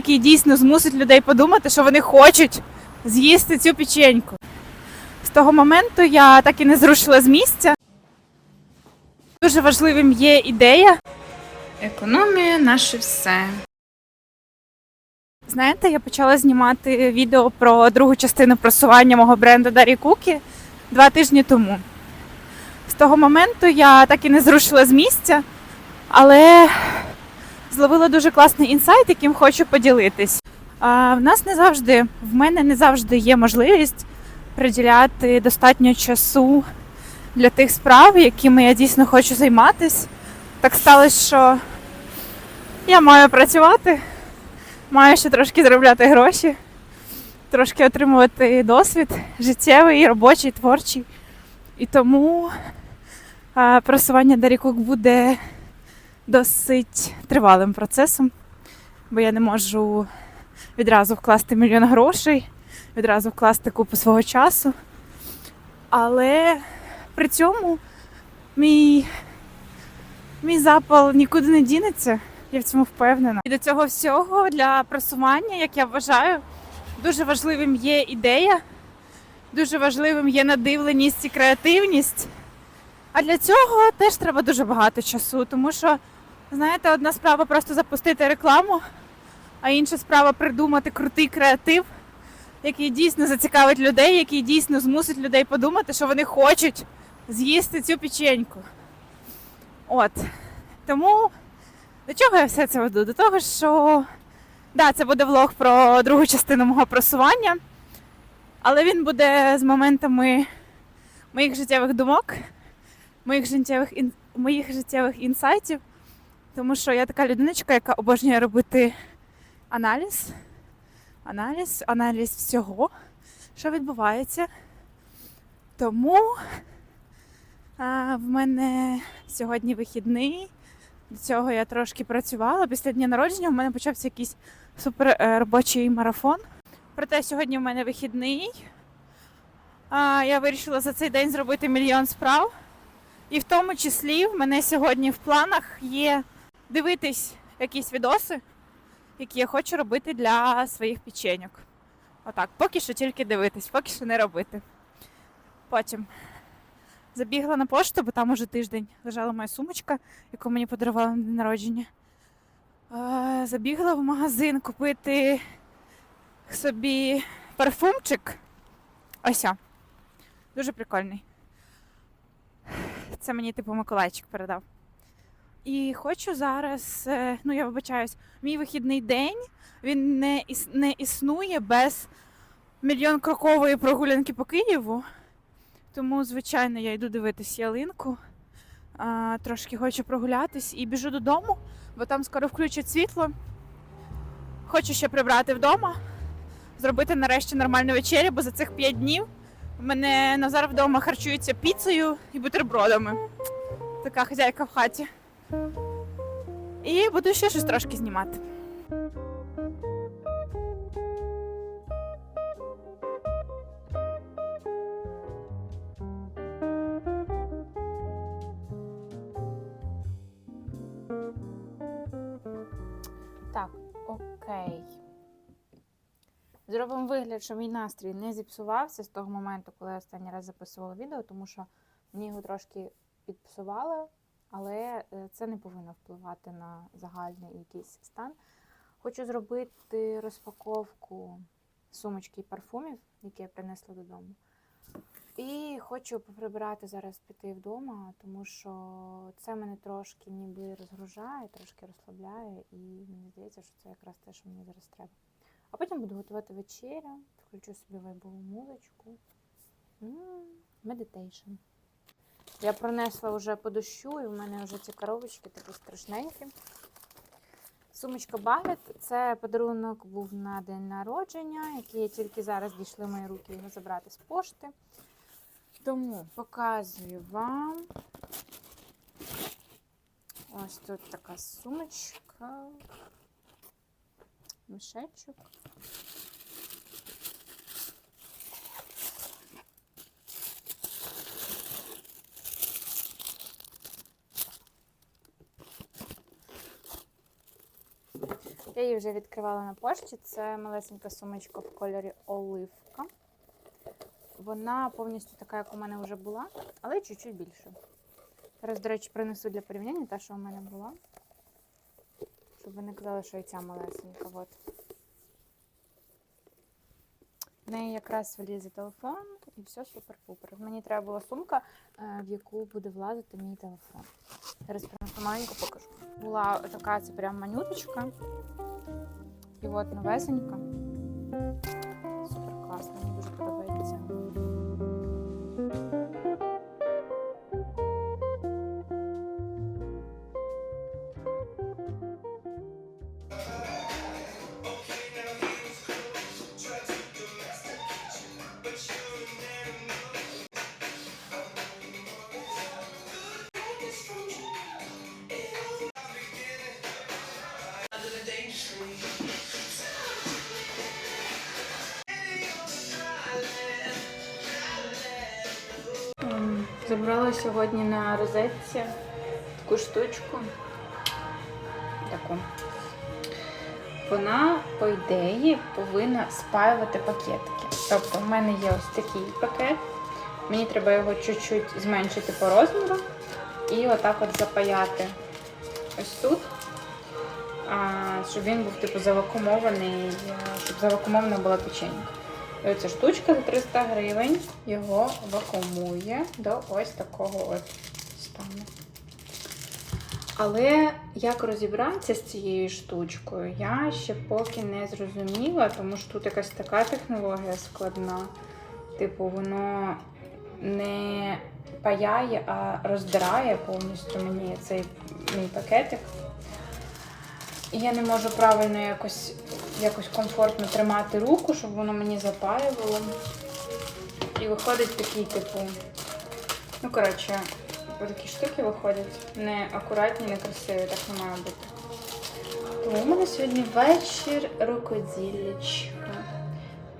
який дійсно змусить людей подумати, що вони хочуть з'їсти цю печеньку. З того моменту я так і не зрушила з місця. Дуже важливим є ідея. Економія наше все. Знаєте, я почала знімати відео про другу частину просування мого бренду Дарі Кукі два тижні тому. З того моменту я так і не зрушила з місця, але зловила дуже класний інсайт, яким хочу поділитись. А, в нас не завжди, в мене не завжди є можливість приділяти достатньо часу для тих справ, якими я дійсно хочу займатися. Так сталося, що я маю працювати, маю ще трошки заробляти гроші, трошки отримувати досвід життєвий, робочий, творчий. І тому просування Дарікук буде досить тривалим процесом, бо я не можу відразу вкласти мільйон грошей, відразу вкласти купу свого часу. Але при цьому мій, мій запал нікуди не дінеться. Я в цьому впевнена. І до цього всього для просування, як я вважаю, дуже важливим є ідея, дуже важливим є надивленість і креативність. А для цього теж треба дуже багато часу, тому що, знаєте, одна справа просто запустити рекламу, а інша справа придумати крутий креатив, який дійсно зацікавить людей, який дійсно змусить людей подумати, що вони хочуть з'їсти цю печеньку. От. Тому до чого я все це веду? До того, що да, це буде влог про другу частину мого просування, але він буде з моментами моїх життєвих думок, моїх життєвих, ін... моїх життєвих інсайтів, тому що я така людиночка, яка обожнює робити аналіз, аналіз, аналіз всього, що відбувається. Тому а, в мене сьогодні вихідний. До цього я трошки працювала. Після дня народження в мене почався якийсь супер е, робочий марафон. Проте сьогодні в мене вихідний. А, я вирішила за цей день зробити мільйон справ. І в тому числі в мене сьогодні в планах є дивитись якісь відоси, які я хочу робити для своїх печеньок. Отак, поки що тільки дивитись, поки що не робити. Потім забігла на пошту, бо там уже тиждень лежала моя сумочка, яку мені подарували на день народження. Забігла в магазин купити собі парфумчик. Ось. о. Дуже прикольний. Це мені типу Миколайчик передав. І хочу зараз, е, ну я вибачаюсь, мій вихідний день він не, іс, не існує без мільйон крокової прогулянки по Києву. Тому, звичайно, я йду дивитись ялинку. А, трошки хочу прогулятись і біжу додому, бо там скоро включать світло. Хочу ще прибрати вдома, зробити нарешті нормальну вечерю, бо за цих 5 днів мене Назар вдома харчується піцею і бутербродами. Така хазяйка в хаті. І буду ще щось трошки знімати. Так. Зробимо вигляд, що мій настрій не зіпсувався з того моменту, коли я останній раз записувала відео, тому що мені його трошки підпсували, але е, це не повинно впливати на загальний якийсь стан. Хочу зробити розпаковку сумочки і парфумів, які я принесла додому. І хочу поприбирати зараз піти вдома, тому що це мене трошки ніби розгружає, трошки розслабляє, і мені здається, що це якраз те, що мені зараз треба. А потім буду готувати вечерю, включу собі вайбову музичку. Медитейшн. Я пронесла вже по дощу, і в мене вже ці коробочки такі страшненькі. Сумочка Багет це подарунок був на день народження, який тільки зараз дійшли мої руки його забрати з пошти. Тому показую вам. Ось тут така сумочка. Мішечок. Її вже відкривала на пошті. Це малесенька сумочка в кольорі оливка. Вона повністю така, як у мене вже була, але чуть-чуть більше. Зараз, до речі, принесу для порівняння та, що у мене була. Щоб ви не казали, що і ця малесенька. От. В неї якраз влізе телефон і все супер-пупер. Мені треба була сумка, е, в яку буде влазити мій телефон. Зараз принесу маленьку покажу. Була така це прям манюточка. І от новесенька. Забрала сьогодні на розетці таку штучку. Таку. Вона, по ідеї, повинна спаювати пакетики. Тобто, в мене є ось такий пакет. Мені треба його чуть-чуть зменшити по розміру і отак от запаяти ось тут, щоб він був типу завакумований, е, щоб завакумована була печенька. І оця штучка за 300 гривень його вакуумує до ось такого от стану. Але як розібратися з цією штучкою, я ще поки не зрозуміла, тому що тут якась така технологія складна. Типу, воно не паяє, а роздирає повністю мені цей мій пакетик. І я не можу правильно якось, якось комфортно тримати руку, щоб воно мені запаювало. І виходить такий, типу. Ну, коротше, такі штуки виходять. Не акуратні, не красиві, так не має бути. Тому у мене сьогодні вечір рукоділлячка.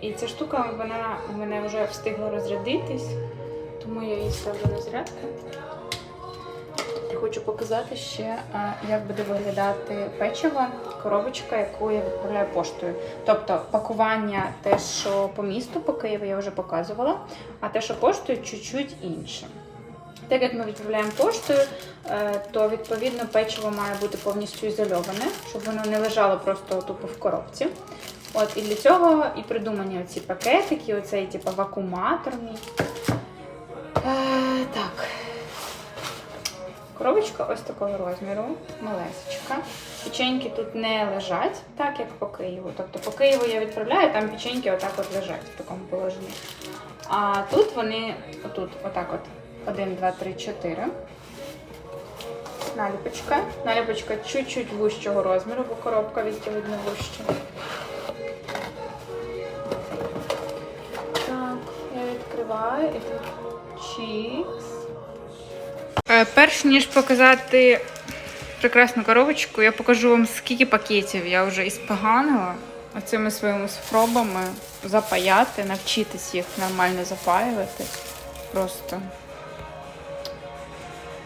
І ця штука, вона у мене вже встигла розрядитись, тому я її ставлю на зарядку. Я хочу показати ще, як буде виглядати печиво, коробочка, яку я відправляю поштою. Тобто пакування те, що по місту, по Києву, я вже показувала, а те, що поштою, чуть-чуть інше. Так як ми відправляємо поштою, е, то відповідно печиво має бути повністю ізольоване, щоб воно не лежало просто тупо в коробці. От, і для цього і придумані оці пакетики, оцей типу вакууматор. Коробочка ось такого розміру, малесечка. Печеньки тут не лежать, так як по Києву. Тобто по Києву я відправляю, там печеньки отак от лежать в такому положенні. А тут вони, отут, отак от, 1, 2, 3, 4. Наліпочка. Наліпочка чуть-чуть вущого розміру, бо коробка відповідно вуща. Так, я відкриваю і тут чікс. Перш ніж показати прекрасну коробочку, я покажу вам, скільки пакетів я вже іспоганила оцими своїми спробами запаяти, навчитись їх нормально запаювати. Просто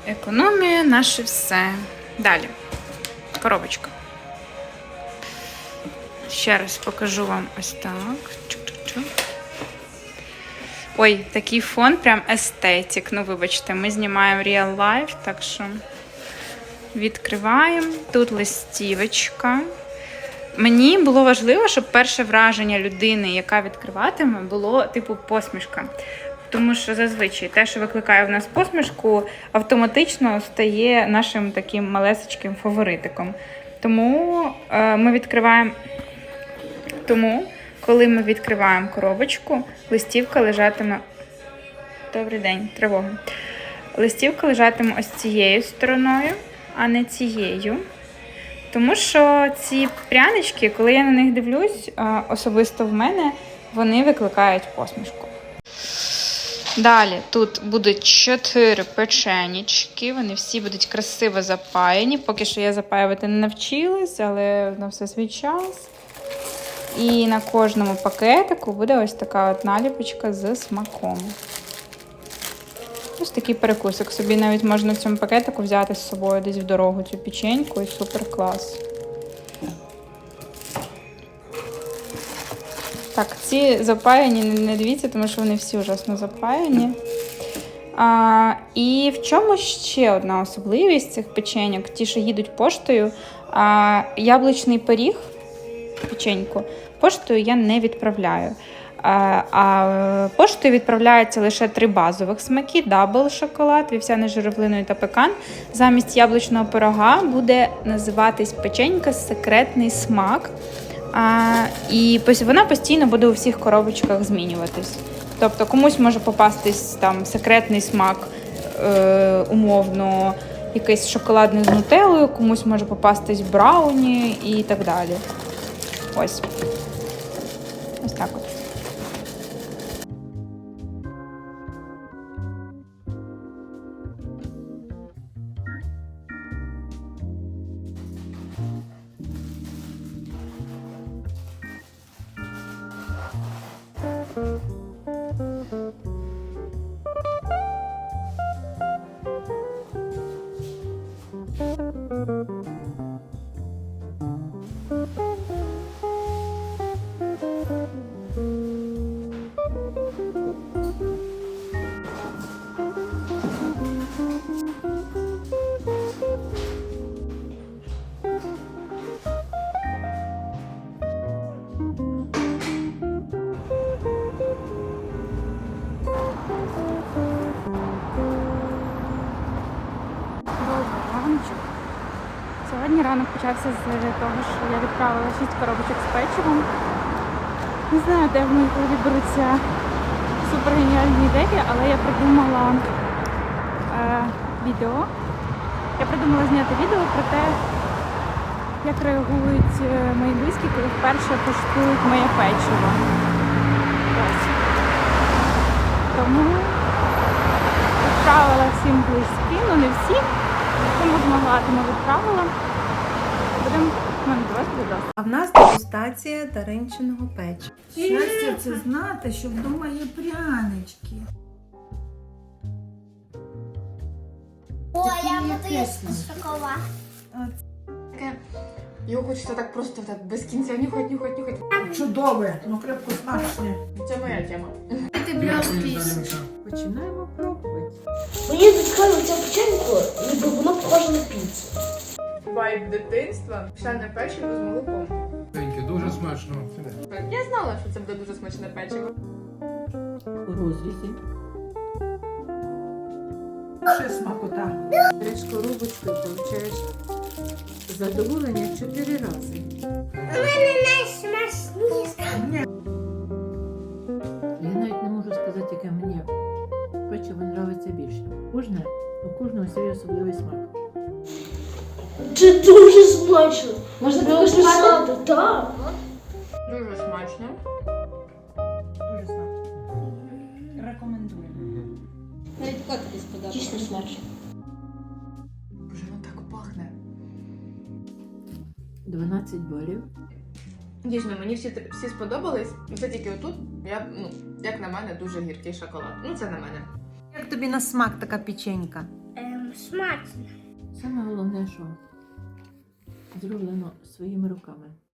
економія наше все. Далі. Коробочка. Ще раз покажу вам ось так. Чук-чук-чук. Ой, такий фон прям естетик. Ну, вибачте, ми знімаємо real life, так що відкриваємо. Тут листівочка. Мені було важливо, щоб перше враження людини, яка відкриватиме, було типу посмішка. Тому що зазвичай те, що викликає в нас посмішку, автоматично стає нашим таким малесечким фаворитиком. Тому е, ми відкриваємо. Тому, коли ми відкриваємо коробочку, листівка лежатиме. Добрий день, тривога. Листівка лежатиме ось цією стороною, а не цією. Тому що ці прянички, коли я на них дивлюсь, особисто в мене, вони викликають посмішку. Далі тут будуть чотири печенічки, вони всі будуть красиво запаяні. Поки що я запаювати не навчилась, але на все свій час. І на кожному пакетику буде ось така от наліпочка з смаком. Ось такий перекусик. Собі навіть можна в цьому пакетику взяти з собою десь в дорогу цю печеньку і супер клас. Так, ці запаяні не, дивіться, тому що вони всі ужасно запаяні. А, і в чому ще одна особливість цих печеньок, ті, що їдуть поштою. А, яблучний пиріг, печеньку, поштою я не відправляю. А, а поштою відправляється лише три базових смаки: дабл шоколад, вівсяний журавлиною та пекан. Замість яблучного пирога буде називатись печенька секретний смак. А, і вона постійно буде у всіх коробочках змінюватись. Тобто комусь може попастись там секретний смак, е, умовно, якийсь шоколадний з нутеллою, комусь може попастись брауні і так далі. Ось. Ось так от. Добрий Сьогодні ранок почався з того, що я відправила 6 коробочок з печивом. Не знаю, де в моїй голові беруться супергеніальні ідеї, але я придумала е, відео. Я придумала зняти відео про те, як реагують е, мої близькі, коли вперше куштують моє печиво. Тому відправила всім близьким, ну не всім. Кому змогла, тому відправила. Відео. А в нас дегустація даринчиного печива. Щастя це знати, що вдома є прянички. О, я буду їсти шоколад. Його хочеться так просто так без кінця нюхать, нюхать, нюхать. Чудове, ну крепко смачне. Це моя тема. Починаємо пробувати. Мені цікаво ця печеньку, ніби воно похоже на піцу. Вайб дитинства, пшене печиво з молоком. Дуже смачно. Я знала, що це буде дуже смачне печиво. У розрізі. Ще смакота. Береш коробочку і получаєш задоволення чотири рази. У мене Найсмачніше. Я навіть не можу сказати, яке мені печиво подобається більше. Кожне, у кожного свій особливий смак. Це дуже смачно. Можна писати, так. Дуже смачно. Дуже смачно. Рекомендую. Дійсно смачно. Боже, воно так пахне. 12 балів. Дійсно, мені всі, всі сподобались. Це тільки отут, я, ну, як на мене, дуже гіркий шоколад. Ну, це на мене. Як тобі на смак така печенька? Ем, смачно. Саме головне, що зроблено своїми руками.